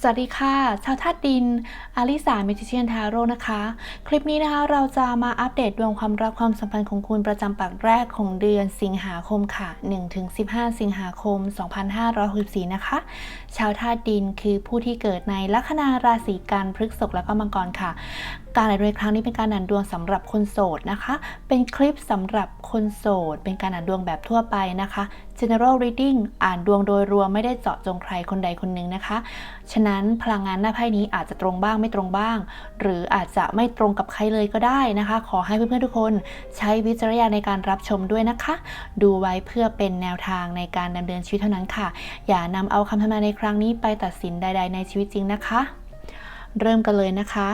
สวัสดีค่ะ ชาวธาตุดิน อาลิสาเมจิเชียนทาโร่นะคะ คลิปนี้นะคะเราจะมาอัปเดตดวงความรักความสัมพันธ์ของคุณประจำปักแรกของเดือนสิงหาคมค่ะ 1-15 สิงหาคม 2564 นะคะ ชาวธาตุดินคือผู้ที่เกิดในลัคนาราศีกันพฤษกและก็มังกรค่ะ การอ่านดวงครั้งนี้เป็นการอ่านดวงสำหรับคนโสดนะคะ เป็นคลิปสำหรับคนโสด เป็นการอ่านดวงแบบทั่วไปนะคะ general reading อ่านดวงโดยรวมไม่ได้เจาะจงใครคนใดคนหนึ่งนะคะ ฉะนั้นพลังงานหน้าไพ่นี้อาจจะตรงบ้างไม่ตรงบ้าง หรืออาจจะไม่ตรงกับใครเลยก็ได้นะคะ ขอให้เพื่อนๆทุกคนใช้วิจารณญาณในการรับชมด้วยนะคะ ดูไว้เพื่อเป็นแนวทางในการดำเนินชีวิตเท่านั้นค่ะ อย่านำเอาคำทำนายในครั้งนี้ไปตัดสินใด ๆ ในชีวิตจริงนะคะ เริ่มกันเลยนะคะ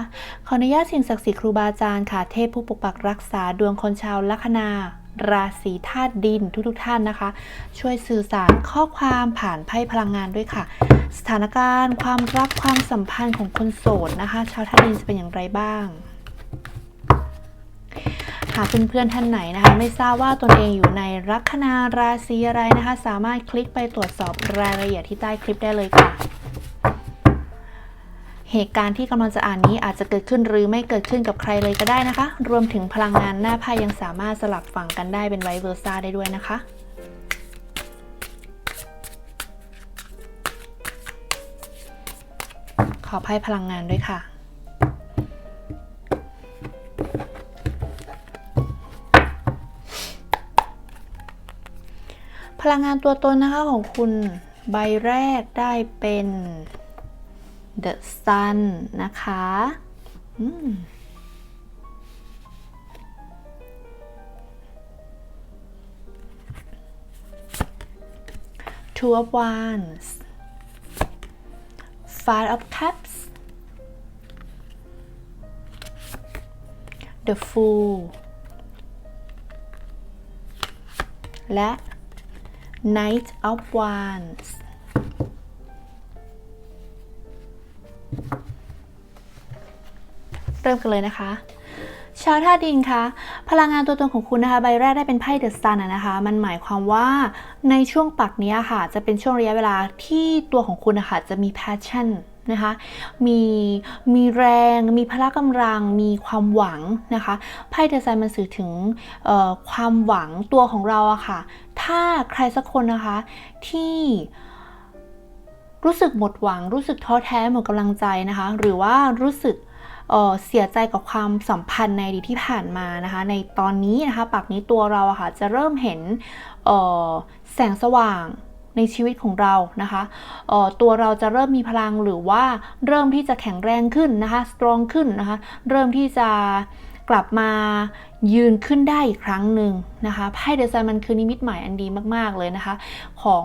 ขออนุญาตสิ่งศักดิ์สิทธิ์ครูบาอาจารย์ค่ะ เทพผู้ปกปักรักษาดวงคนชาวลัคนาราศีธาตุดินทุกๆท่านนะคะ ช่วยสื่อสารข้อความผ่านไพ่พลังงานด้วยค่ะ สถานการณ์ ความรักความสัมพันธ์ของคนโสดนะคะ ชาวธาตุดินจะเป็นอย่างไรบ้างหากเพื่อนๆท่านไหนนะคะ ไม่ทราบว่าตนเองอยู่ในลัคนาราศีอะไรนะคะ สามารถคลิกไปตรวจสอบรายละเอียดที่ใต้คลิปได้เลยค่ะ เหตุการณ์ที่กำลังจะอ่านนี้อาจจะเกิดขึ้นหรือไม่เกิดขึ้นกับใครเลยก็ได้นะคะ รวมถึงพลังงานหน้าไพ่ยังสามารถสลับฝั่งกันได้เป็นไวเวอร์ซ่าได้ด้วยนะคะขอไพ่พลังงานด้วยค่ะพลังงานตัวตนนะคะของคุณใบแรกได้เป็น The Sun นะคะอืม Two of Wands Five of Cups The Fool และ Knight of Wands เริ่มกันเลยนะคะชาวธาดินคะ พลังงานตัวตนของคุณนะคะ ใบแรกได้เป็นไพ่เดอะซันนะคะ มันหมายความว่าในช่วงปักนี้ค่ะ จะเป็นช่วงระยะเวลาที่ตัวของคุณนะคะจะมี passion นะคะ มีมีแรง มีพละกำลัง มีความหวังนะคะ ไพ่เดอะซันมันสื่อถึงความหวังตัวของเราอะค่ะ ถ้าใครสักคนนะคะที่รู้สึกหมดหวัง รู้สึกท้อแท้หมดกำลังใจนะคะ หรือว่ารู้สึก เออเสียใจกับความสัมพันธ์ในอดีตที่ผ่านมานะคะ ในตอนนี้นะคะปากนี้ตัวเราอะค่ะจะเริ่มเห็นออแสงสว่างในชีวิตของเรานะคะออตัวเราจะเริ่มมีพลังหรือว่าเริ่มที่จะแข็งแรงขึ้นนะคะสตรองขึ้นนะคะเริ่มที่จะกลับมายืนขึ้นได้อีกครั้งหนึ่งนะคะไพ่เดซันมันคือนิมิตหมายอันดีมาก ๆ เลยนะคะ ของ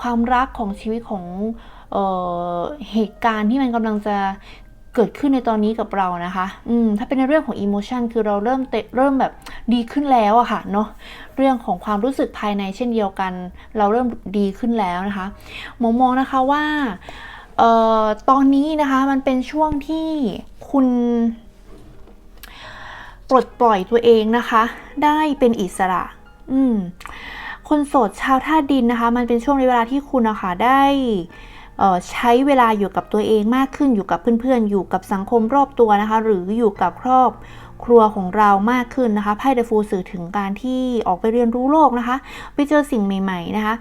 ความรักของชีวิตของเออเหตุการณ์ที่มันกำลังจะ เกิดขึ้นในตอนนี้กับเรานะคะ อืม ถ้าเป็นในเรื่องของอิโมชันคือเราเริ่มเตะเริ่มแบบดีขึ้นแล้วอะค่ะเนาะ เรื่องของความรู้สึกภายในเช่นเดียวกัน เราเริ่มดีขึ้นแล้วนะคะ มองมองนะคะว่า เอ่อ ตอนนี้นะคะมันเป็นช่วงที่คุณปลดปล่อยตัวเองนะคะ ได้เป็นอิสระ อืม คนโสดชาวธาดินนะคะ มันเป็นช่วงเวลาที่คุณนะคะได้ ใช้เวลาอยู่กับตัวเองมากขึ้นอยู่กับเพื่อนๆ อยู่กับสังคมรอบตัวนะคะ หรืออยู่กับครอบ ครัวของเรามากขึ้นนะคะไพ่เดอะฟูสื่อถึงการที่ออกไปเรียนรู้โลกนะคะ ไปเจอสิ่งใหม่ ๆนะคะ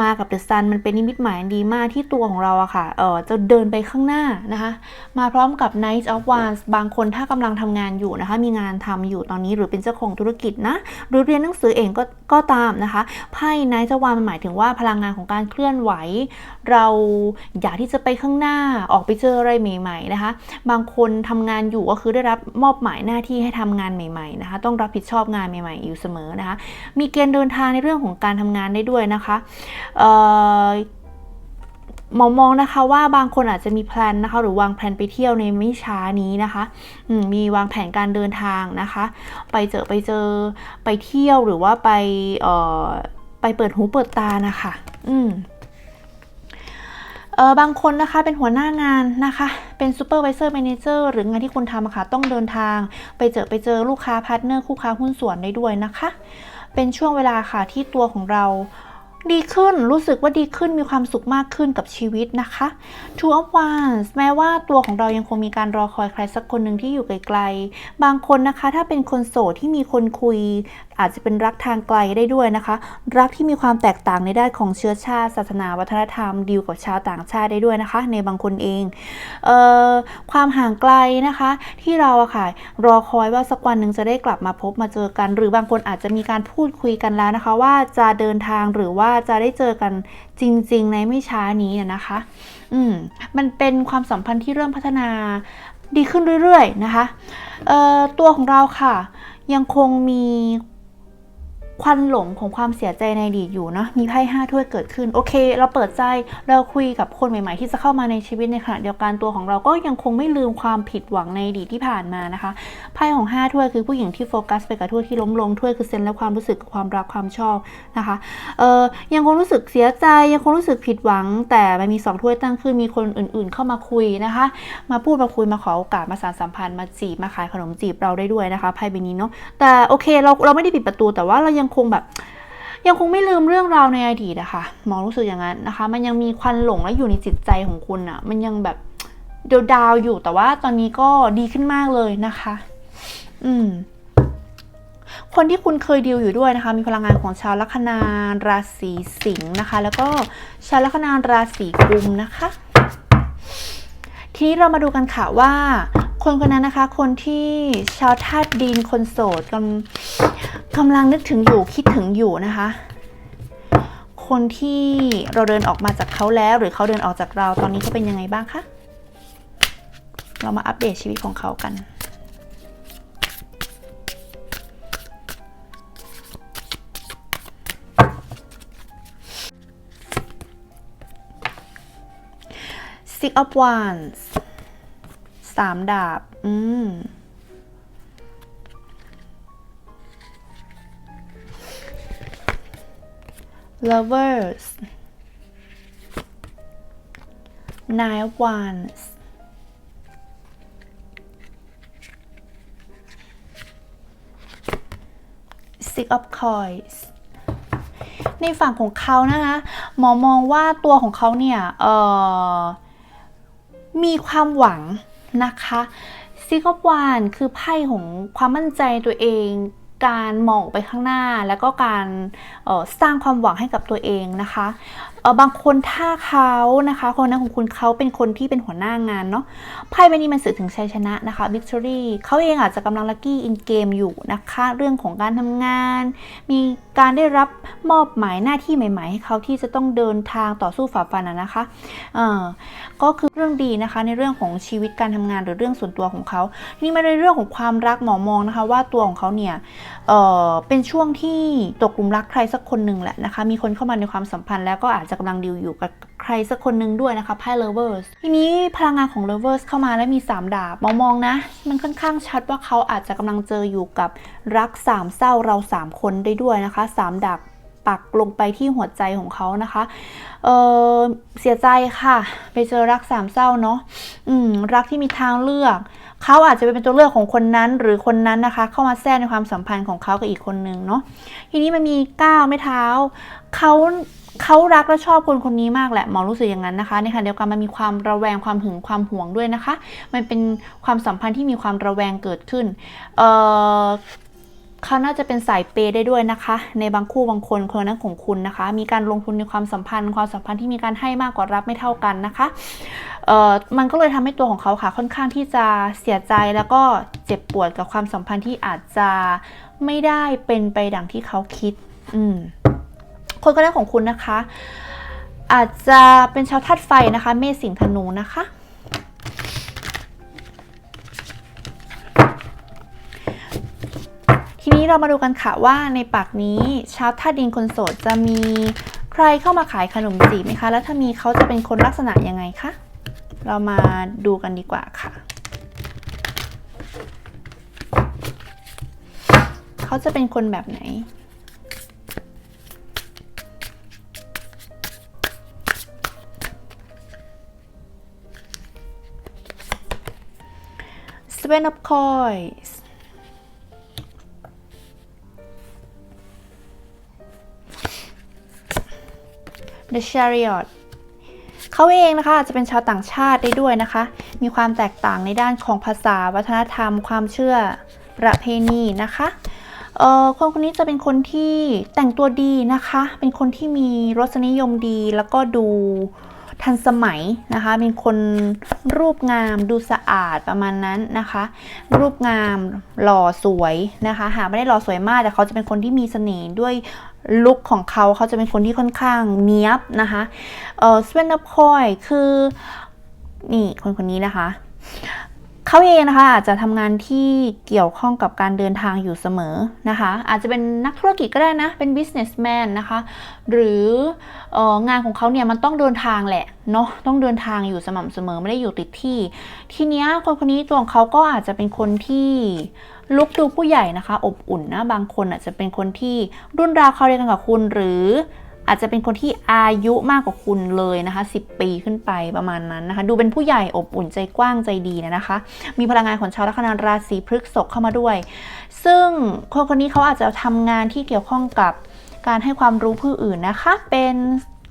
มากับเดอะซันมันเป็นนิมิตหมายดีมากที่ตัวของเราอะค่ะเออจะเดินไปข้างหน้านะคะ มาพร้อมกับ Knight of Wands บางคนถ้ากำลังทำงานอยู่นะคะ มีงานทำอยู่ตอนนี้หรือเป็นเจ้าของธุรกิจนะ หรือเรียนหนังสือเองก็ก็ตามนะคะไพ่ Knight of Wands มันหมายถึงว่าพลังงานของการเคลื่อนไหว เราอยากที่จะไปข้างหน้าออกไปเจออะไรใหม่ ๆนะคะ บางคนทำงานอยู่ก็คือได้รับมอบหมายหน้าที่ให้ทำงานใหม่ๆนะคะ ต้องรับผิดชอบงานใหม่ๆ อยู่เสมอนะคะ มีเกณฑ์เดินทางในเรื่องของการทำงานได้ด้วยนะคะเอ่อมองมองนะคะว่าบางคนอาจจะมีแพลนนะคะ หรือวางแผนไปเที่ยวในไม่ช้านี้นะคะมมีวางแผนการเดินทางนะคะ ไปเจอไปเจอไปเที่ยวหรือว่าไปเอ่อไปเปิดหูเปิดตานะคะ อืม เออบางคนนะคะเป็นหัวหน้างานนะคะ เป็นซูเปอร์วิเซอร์แมเนเจอร์หรืองานที่คุณทำอะค่ะต้องเดินทางไปเจอไปเจอลูกค้าพาร์ทเนอร์คู่ค้าหุ้นส่วนได้ด้วยนะคะ เป็นช่วงเวลาค่ะที่ตัวของเราดีขึ้นรู้สึกว่าดีขึ้นมีความสุขมากขึ้นกับชีวิตนะคะ Two of Wands แม้ว่าตัวของเรายังคงมีการรอคอยใครสักคนหนึ่งที่อยู่ไกลๆ บางคนนะคะ ถ้าเป็นคนโสดที่มีคนคุยอาจจะเป็นรักทางไกลได้ด้วยนะคะ รักที่มีความแตกต่างในด้านของเชื้อชาติ ศาสนา วัฒนธรรมดีลกับชาวต่างชาติได้ด้วยนะคะ ในบางคนเองเออความห่างไกลนะคะ ที่เราอะค่ะรอคอยว่าสักวันหนึ่งจะได้กลับมาพบมาเจอกัน หรือบางคนอาจจะมีการพูดคุยกันแล้วนะคะ ว่าจะเดินทางหรือว่าจะได้เจอกันจริง ๆ ในไม่ช้านี้นะคะ อืมมันเป็นความสัมพันธ์ที่เริ่มพัฒนาดีขึ้นเรื่อย ๆ นะคะเออตัวของเราค่ะ ยังคงมี ควันหลงของความเสียใจในอดีตอยู่นะมีไพ่ห้าถ้วยเกิดขึ้นโอเค เราเปิดใจเราคุยกับคนใหม่ๆ ที่จะเข้ามาในชีวิตในขณะเดียวกันตัวของเราก็ยังคงไม่ลืมความผิดหวังในอดีตที่ผ่านมานะคะไพ่ของห้าถ้วยคือผู้หญิงที่โฟกัสไปกับถ้วยที่ล้มลงถ้วยคือเซนและความรู้สึกความรักความชอบนะคะเออยังคงรู้สึกเสียใจยังคงรู้สึกผิดหวัง แต่มันมีสองถ้วยตั้งขึ้นมีคนอื่น ๆ เข้ามาคุยนะคะ มาพูดมาคุยมาขอโอกาสมาสานสัมพันธ์มาจีบมาขายขนมจีบเราได้ด้วยนะคะไพ่ใบนี้เนาะแต่โอเคเราเราไม่ได้ปิดประตูแต่ว่าเรายังคงแบบ ยังคงไม่ลืมเรื่องราวในอดีตอะค่ะหมอรู้สึกอย่างนั้นนะคะ มันยังมีควันหลงและอยู่ในจิตใจของคุณอะมันยังแบบเดาดาวๆอยู่แต่ว่าตอนนี้ก็ดีขึ้นมากเลยนะคะ อืมคนที่คุณเคยดีลอยู่ด้วยนะคะ มีพลังงานของชาวลัคนาราศีสิงห์นะคะ แล้วก็ชาวลัคนาราศีกุมนะคะ ทีนี้เรามาดูกันค่ะว่า คนคนนั้นนะคะ คนที่ชาวธาตุดินคนโสดกำ กำลังนึกถึงอยู่คิดถึงอยู่นะคะ คนที่เราเดินออกมาจากเขาแล้วหรือเขาเดินออกจากเราตอนนี้เขาเป็นยังไงบ้างคะเรามาอัปเดตชีวิตของเขากัน Six of Wands สามดาบ อืม Lovers Nine of Wands Six of Coins ในฝั่งของเขานะคะหมอมองว่าตัวของเขาเนี่ยมีความหวังนะคะซิกวานคือไพ่ของความมั่นใจตัวเอง การมองไปข้างหน้า แล้วก็การสร้างความหวังให้กับตัวเองนะคะบางคนถ้าเขานะคะ คนนั้นของคุณเขาเป็นคนที่เป็นหัวหน้างานเนาะไพ่ใบนี้มันสื่อถึงชัยชนะนะคะ victory เขาเองอาจจะกำลังลั c กี้อินเกมอยู่นะคะ เรื่องของการทำงาน มีการได้รับมอบหมายหน้าที่ใหม่ๆให้เขาที่จะต้องเดินทางต่อสู้ฝ่าฟันนะคะเอ่อก็คือเรื่องดีนะคะในเรื่องของชีวิตการทำงานหรือเรื่องส่วนตัวของเขานี่มาในเรื่องของความรักหมอมองนะคะว่าตัวของเขาเนี่ยเอ่อเป็นช่วงที่ตกกลุมรักใครสักคนหนึ่งแหละนะคะมีคนเข้ามาในความสัมพันธ์แล้วก็อาจจะกำลังดิวอยู่กับ ใครสักคนหนึ่งด้วยนะคะไพ่ lovers ทีนี้พลังงานของ lovers เข้ามาและมี 3 ดาบมองมองนะ มันค่อนข้างชัดว่าเขาอาจจะกำลังเจออยู่กับรักสามเศร้าเราสามคนได้ด้วยนะคะสามดาบปักลงไปที่หัวใจของเขานะคะ เออเสียใจค่ะ ไปเจอรักสามเศร้าเนาะ อืม รักที่มีทางเลือก เขาอาจจะเป็นตัวเลือกของคนนั้นหรือคนนั้นนะคะ เข้ามาแทรกในความสัมพันธ์ของเขากับอีกคนนึงเนาะ ทีนี้มันมีก้าวไม่เท้า เขา เขารักและชอบคนคนนี้มากแหละหมอรู้สึกอย่างนั้นนะคะในขณะเดียวกันมันมีความระแวงความหึงความหวงด้วยนะคะ มันเป็นความสัมพันธ์ที่มีความระแวงเกิดขึ้นเออเขาน่าจะเป็นสายเปย์ได้ด้วยนะคะ ในบางคู่บางคนคนนั้นของคุณนะคะ มีการลงทุนในความสัมพันธ์ ความสัมพันธ์ที่มีการให้มากกว่ารับไม่เท่ากันนะคะเอ่อมันก็เลยทำให้ตัวของเขาค่ะ ค่อนข้างที่จะเสียใจแล้วก็เจ็บปวดกับความสัมพันธ์ที่อาจจะไม่ได้เป็นไปดังที่เขาคิด อืม คนคนนั้นของคุณนะคะ อาจจะเป็นชาวธาตุไฟนะคะ เมษสิงห์ธนูนะคะทีนี้เรามาดูกันค่ะว่าในปากนี้ชาวธาตุดินคนโสดจะมีใครเข้ามาขายขนมจีบไหมคะ แล้วถ้ามีเขาจะเป็นคนลักษณะยังไงคะ เรามาดูกันดีกว่าค่ะ เขาจะเป็นคนแบบไหน Seven of Coins The Chariot เขาเองนะคะจจะเป็นชาวต่างชาติได้ด้วยนะคะ มีความแตกต่างในด้านของภาษาวัฒนธรรม ความเชื่อประเพณีนะคะเอ่อคนคนนี้จะเป็นคนที่แต่งตัวดีนะคะ เป็นคนที่มีรสนิยมดีแล้วก็ดู ทันสมัยนะคะเป็นคนรูปงามดูสะอาดประมาณนั้นนะคะ รูปงามหล่อสวยนะคะหาไม่ได้หล่อสวยมากแต่เขาจะเป็นคนที่มีเสน่ห์ด้วยลุคของเขาเขาจะเป็นคนที่ค่อนข้างเนี้ยบนะคะเออสเวนนพอยคือนี่คนคนนี้นะคะ เขาเองนะคะอาจจะทำงานที่เกี่ยวข้องกับการเดินทางอยู่เสมอนะคะ อาจจะเป็นนักธุรกิจก็ได้นะ เป็น businessman นะคะ หรือองานของเขาเนี่ยมันต้องเดินทางแหละเนาะต้องเดินทางอยู่สม่ำเสมอไม่ได้อยู่ติดที่ ทีเนี้ยคนคนนี้ตัวของเขาก็อาจจะเป็นคนที่ลุกดูผู้ใหญ่นะคะ อบอุ่นนะบางคนอาจจะเป็นคนที่รุ่นราวเขาเรียนกันกับคุณหรือ อาจจะเป็นคนที่อายุมากกว่าคุณเลยนะคะ 10 ปีขึ้นไปประมาณนั้นนะคะ ดูเป็นผู้ใหญ่อบอุ่นใจกว้างใจดีนะคะ มีพลังงานของชาวลัคนาราศีพฤษภเข้ามาด้วย ซึ่งคนคนนี้เขาอาจจะทำงานที่เกี่ยวข้องกับการให้ความรู้ผู้อื่นนะคะ เป็น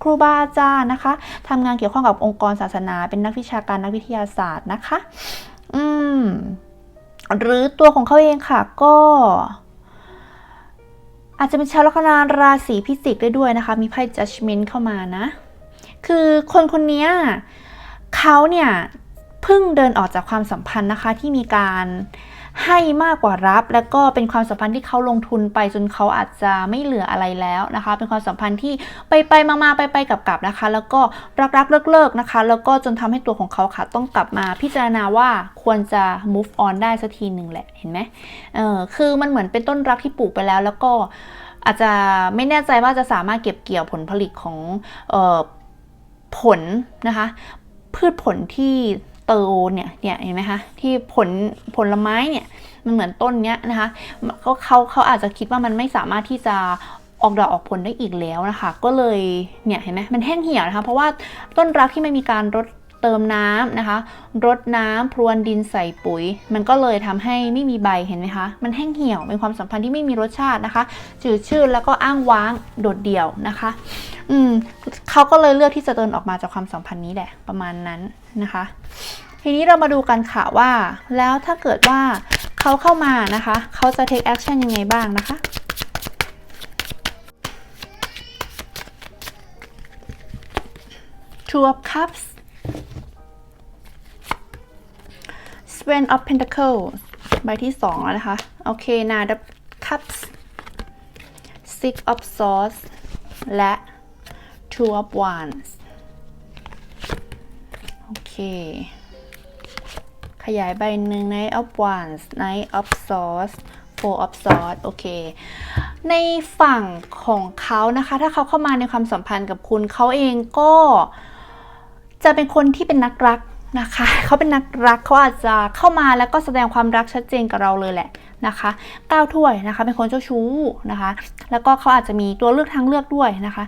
ครูบาอาจารย์นะคะทำงานเกี่ยวข้องกับองค์กรศาสนา เป็นนักวิชาการนักวิทยาศาสตร์นะคะ อืม หรือตัวของเขาเองค่ะ ก็ อาจจะเป็นชาวลัคนาราศีพิจิกได้ด้วยนะคะ มีไพ่ judgment เข้ามานะ คือคนคนนี้เขาเนี่ยเพิ่งเดินออกจากความสัมพันธ์นะคะที่มีการ ให้มากกว่ารับ แล้วก็เป็นความสัมพันธ์ที่เขาลงทุนไปจนเขาอาจจะไม่เหลืออะไรแล้วนะคะ เป็นความสัมพันธ์ที่ไปไปมามาไปไปกลับกลับนะคะ แล้วก็รักรักเลิกเลิกนะคะ แล้วก็จนทำให้ตัวของเขาค่ะต้องกลับมาพิจารณาว่าควรจะ move on ได้สักทีหนึ่งแหละเห็นไหมเออคือมันเหมือนเป็นต้นรักที่ปลูกไปแล้ว แล้วก็อาจจะไม่แน่ใจว่าจะสามารถเก็บเกี่ยวผลผลิตของเออผลนะคะพืชผลที่ เติบเนี่ยเนี่ยเห็นไหมคะที่ผลผลไม้เนี่ยมันเหมือนต้นเนี้ยนะคะเขาเขาเขาอาจจะคิดว่ามันไม่สามารถที่จะออกดอกออกผลได้อีกแล้วนะคะ ก็เลยเนี่ยเห็นไหมมันแห้งเหี่ยวนะคะ เพราะว่าต้นรักที่ไม่มีการรดเติมน้ำนะคะ รดน้ำพรวนดินใส่ปุ๋ย มันก็เลยทำให้ไม่มีใบเห็นไหมคะ มันแห้งเหี่ยวเป็นความสัมพันธ์ที่ไม่มีรสชาตินะคะจืดชืดแล้วก็อ้างว้างโดดเดี่ยวนะคะ อืมเขาก็เลยเลือกที่จะเดินออกมาจากความสัมพันธ์นี้แหละประมาณนั้นนะคะ ทีนี้เรามาดูกันค่ะว่า แล้วถ้าเกิดว่าเขาเข้ามานะคะเขาจะ take action ยังไงบ้างนะคะ Two of Cups Seven of Pentacles ใบที่สองแล้วนะคะ โอเค Nine of Cups Six of Swords และ Two of Wands โอเค ขยายใบหนึ่ง Knight of Wands Knight of Swords Four of Swords โอเค ในฝั่งของเขานะคะ ถ้าเขาเข้ามาในความสัมพันธ์กับคุณ เขาเองก็จะเป็นคนที่เป็นนักรักนะคะ เขาเป็นนักรัก เขาอาจจะเข้ามาแล้วก็แสดงความรักชัดเจนกับเราเลยแหละ นะคะก้าวถ้วยนะคะเป็นคนเจ้าชู้นะคะ แล้วก็เขาอาจจะมีตัวเลือกทางเลือกด้วยนะคะ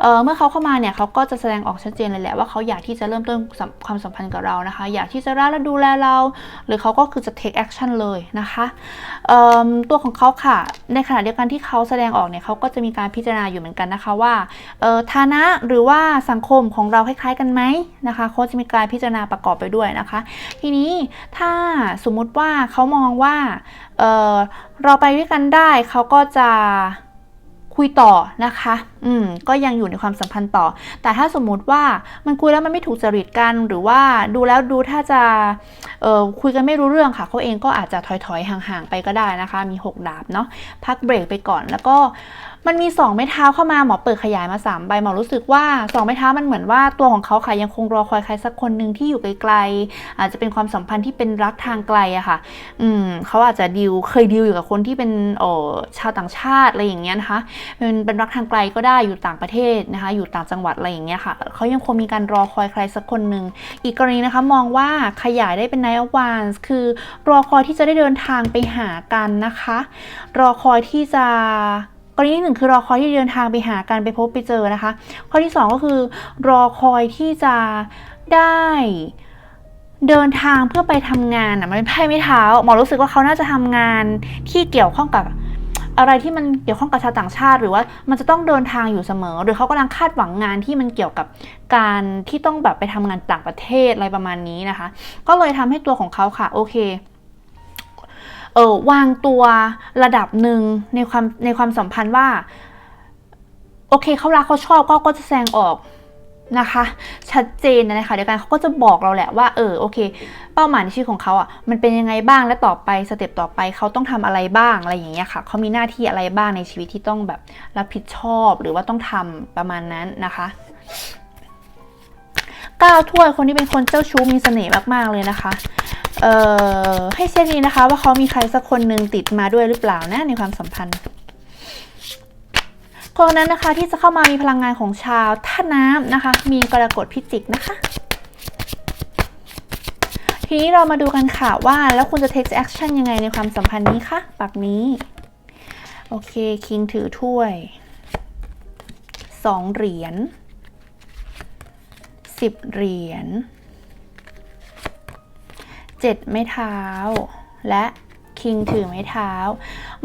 เเมื่อเขาเข้ามาเนี่ยเขาก็จะแสดงออกชัดเจนเลยแหละว่าเขาอยากที่จะเริ่มต้นความสัมพันธ์กับเรานะคะ อยากที่จะรักและดูแลเรา หรือเขาก็คือจะ take action เลยนะคะตัวของเขาค่ะ ในขณะเดียวกันที่เขาแสดงออกเนี่ยเขาก็จะมีการพิจารณาอยู่เหมือนกันนะคะว่าฐานะหรือว่าสังคมของเราคล้ายๆกันไหมนะคะเขาจะมีการพิจารณาประกอบไปด้วยนะคะ ทีนี้ถ้าสมมุติว่าเขามองว่า เเราไปด้วยกันได้เขาก็จะคุยต่อนะคะ อืม ก็ยังอยู่ในความสัมพันธ์ต่อ แต่ถ้าสมมุติว่ามันคุยแล้วมันไม่ถูกจริตกัน หรือว่าดูแล้วดูถ้าจะ เอ่อ คุยกันไม่รู้เรื่องค่ะ เขาเองก็อาจจะถอยๆ ห่างๆ ไปก็ได้นะคะ มี 6 ดาบเนาะ พักเบรกไปก่อน แล้วก็ มันมี 2 ไม้เท้าเข้ามาหมอเปิดขยายมา 3 ใบหมอรู้สึกว่า 2 ไม้เท้ามันเหมือนว่าตัวของเขาค่ะยังคงรอคอยใครสักคนหนึ่งที่อยู่ไกลๆอาจจะเป็นความสัมพันธ์ที่เป็นรักทางไกลอะค่ะ อืมเขาอาจจะดิวเคยดิวอยู่กับคนที่เป็นโอ้ชาวต่างชาติอะไรอย่างเงี้ยนะคะเป็นเป็นรักทางไกลก็ได้อยู่ต่างประเทศนะคะ อยู่ต่างจังหวัดอะไรอย่างเงี้ยค่ะเขายังคงมีการรอคอยใครสักคนหนึ่งอีกกรณีนะคะมองว่าขยายได้เป็นไนท์วานส์คือรอคอยที่จะได้เดินทางไปหากันนะคะ รอคอยที่จะ กรณีที่หนึ่งคือรอคอยที่เดินทางไปหากันไปพบไปเจอนะคะ ข้อที่ 2 ก็คือรอคอยที่จะได้เดินทางเพื่อไปทำงานอะมันเป็นไพ่ไม่เท้าหมอรู้สึกว่าเขาน่าจะทำงานที่เกี่ยวข้องกับอะไรที่มันเกี่ยวข้องกับชาวต่างชาติ หรือว่ามันจะต้องเดินทางอยู่เสมอ หรือเขากำลังคาดหวังงานที่มันเกี่ยวกับการที่ต้องแบบไปทำงานต่างประเทศอะไรประมาณนี้นะคะ ก็เลยทำให้ตัวของเขาค่ะโอเค ออวางตัวระดับหนึ่งในความในความสัมพันธ์ว่า โอเคเขารักเขาชอบก็ก็จะแสดงออกนะคะ ชัดเจนนะคะเดียวกันเขาก็จะบอกเราแหละว่าเออโอเค เป้าหมายในชีวิตของเขาอะมันเป็นยังไงบ้างและต่อไปสเต็ปต่อไปเขาต้องทำอะไรบ้างอะไรอย่างเงี้ยค่ะเขามีหน้าที่อะไรบ้างในชีวิตที่ต้องแบบรับผิดชอบหรือว่าต้องทำประมาณนั้นนะคะก้าวถ้วยคนที่เป็นคนเจ้าชู้มีเสน่ห์มากๆเลยนะคะ เอ่อให้เช็คดีนะคะ ว่าเขามีใครสักคนหนึ่งติดมาด้วยหรือเปล่านะในความสัมพันธ์คนนั้นนะคะที่จะเข้ามามีพลังงานของชาวท่าน้ำนะคะ มีกรกฎพิจิกนะคะ ทีนี้เรามาดูกันค่ะว่า แล้วคุณจะ take action ยังไงในความสัมพันธ์นี้คะปักนี้ โอเค คิงถือถ้วยสองเหรียญสิบเหรียญ เจ็ดไม้เท้า และ คิงถือไม้เท้า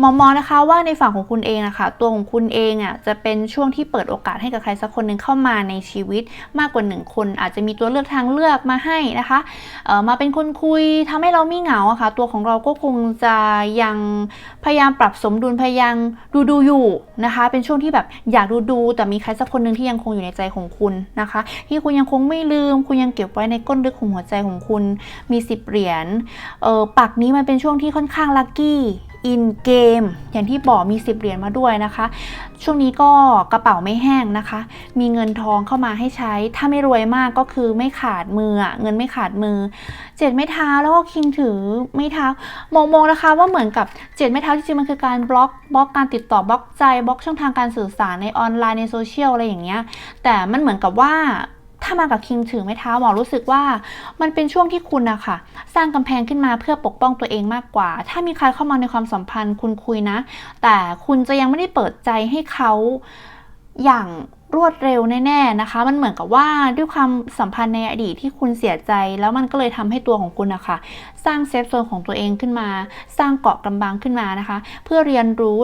มองมองนะคะว่าในฝั่งของคุณเองนะคะตัวของคุณเองอะจะเป็นช่วงที่เปิดโอกาสให้กับใครสักคนหนึ่งเข้ามาในชีวิตมากกว่าหนึ่งคน อาจจะมีตัวเลือกทางเลือกมาให้นะคะเออมาเป็นคนคุยทำให้เราไม่เหงาอะค่ะตัวของเราก็คงจะยังพยายามปรับสมดุลพยายามดูดูอยู่นะคะ เป็นช่วงที่แบบอยากดูดูแต่มีใครสักคนหนึ่งที่ยังคงอยู่ในใจของคุณนะคะ ที่คุณยังคงไม่ลืม คุณยังเก็บไว้ในก้นลึกของหัวใจของคุณมีสิบเหรียญเออปักนี้มันเป็นช่วงที่ค่อนข้างางลัคกี้อินเกมอย่างที่บอกมี 10 เหรียญมาด้วยนะคะ ช่วงนี้ก็กระเป๋าไม่แห้งนะคะ มีเงินทองเข้ามาให้ใช้ ถ้าไม่รวยมากก็คือไม่ขาดมือเงินไม่ขาดมือ เจ็ดไม้เท้าแล้วก็คิงถือไม้เท้ามองมองนะคะว่าเหมือนกับเจ็ดไม้เท้าจริงๆมันคือการบล็อกบล็อกการติดต่อบล็อกใจบล็อกช่องทางการสื่อสารในออนไลน์ในโซเชียลอะไรอย่างเงี้ยแต่มันเหมือนกับว่า ถ้ามากับคิงถือไม้เท้าหมอรู้สึกว่า มันเป็นช่วงที่คุณอะค่ะสร้างกำแพงขึ้นมาเพื่อปกป้องตัวเองมากกว่า ถ้ามีใครเข้ามาในความสัมพันธ์คุณคุยนะ แต่คุณจะยังไม่ได้เปิดใจให้เขาอย่างรวดเร็วแน่ๆนะคะ มันเหมือนกับว่าด้วยความสัมพันธ์ในอดีตที่คุณเสียใจ แล้วมันก็เลยทำให้ตัวของคุณอะค่ะสร้างเซฟโซนของตัวเองขึ้นมา สร้างเกาะกำบังขึ้นมานะคะ เพื่อเรียนรู้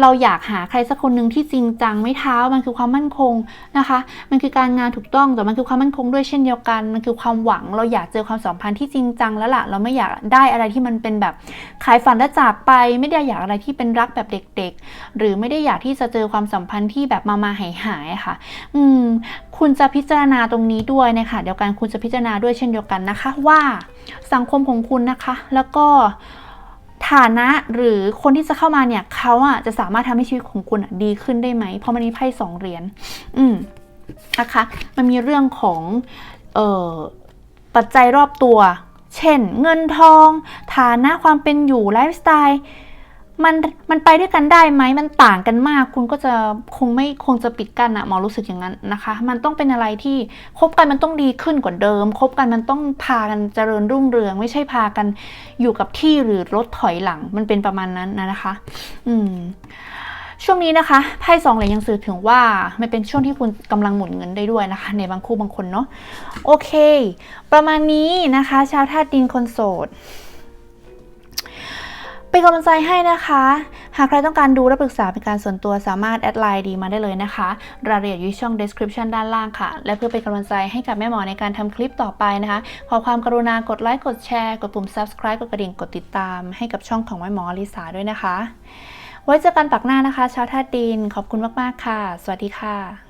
เราอยากหาใครสักคนหนึ่งที่จริงจังไม่เท้ามันคือความมั่นคงนะคะ มันคือการงานถูกต้องแต่มันคือความมั่นคงด้วยเช่นเดียวกัน มันคือความหวังเราอยากเจอความสัมพันธ์ที่จริงจังแล้วล่ะเราไม่อยากได้อะไรที่มันเป็นแบบขายฝันและจากไป ไม่ได้อยากอะไรที่เป็นรักแบบเด็ก ๆ หรือไม่ได้อยากที่จะเจอความสัมพันธ์ที่แบบมามาหายหายๆอะค่ะอืม คุณจะพิจารณาตรงนี้ด้วยนะคะเดียวกันคุณจะพิจารณาด้วยเช่นเดียวกันนะคะ ว่าสังคมของคุณนะคะ แล้วก็ฐานะหรือคนที่จะเข้ามาเนี่ยเขาอะจะสามารถทำให้ชีวิตของคุณดีขึ้นได้ไหมเพราะมันมีไพ่สองเหรียญอืมนะคะมันมีเรื่องของเอ่อปัจจัยรอบตัว เช่น เงินทอง ฐานะความเป็นอยู่ไลฟ์สไตล์ มันมันไปด้วยกันได้ไหมมันต่างกันมาก คุณก็จะคงไม่คงจะปิดกั้นอะหมอรู้สึกอย่างนั้นนะคะ มันต้องเป็นอะไรที่คบกันมันต้องดีขึ้นกว่าเดิมคบกันมันต้องพากันเจริญรุ่งเรือง ไม่ใช่พากันอยู่กับที่หรือรถถอยหลังมันเป็นประมาณนั้นนะนะคะ อืมช่วงนี้นะคะไพ่สองเหรียญยังสื่อถึงว่ามันเป็นช่วงที่คุณกำลังหมุนเงินได้ด้วยนะคะ ในบางคู่บางคนเนาะโอเค ประมาณนี้นะคะ ชาวธาตุดินคนโสด เป็นกำลังใจให้นะคะ หากใครต้องการดูและปรึกษาเป็นการส่วนตัวสามารถแอดไลน์ดีมาได้เลยนะคะ รายละเอียดอยู่ช่อง description ด้านล่างค่ะ และเพื่อเป็นกำลังใจให้กับแม่หมอในการทำคลิปต่อไปนะคะ ขอความกรุณากดไลค์กดแชร์ กดปุ่ม subscribe กดกระดิ่งกดติดตามให้กับช่องของแม่หมอลิสาด้วยนะคะ ไว้เจอกันปักหน้านะคะชาวท่าดินขอบคุณมากๆค่ะ สวัสดีค่ะ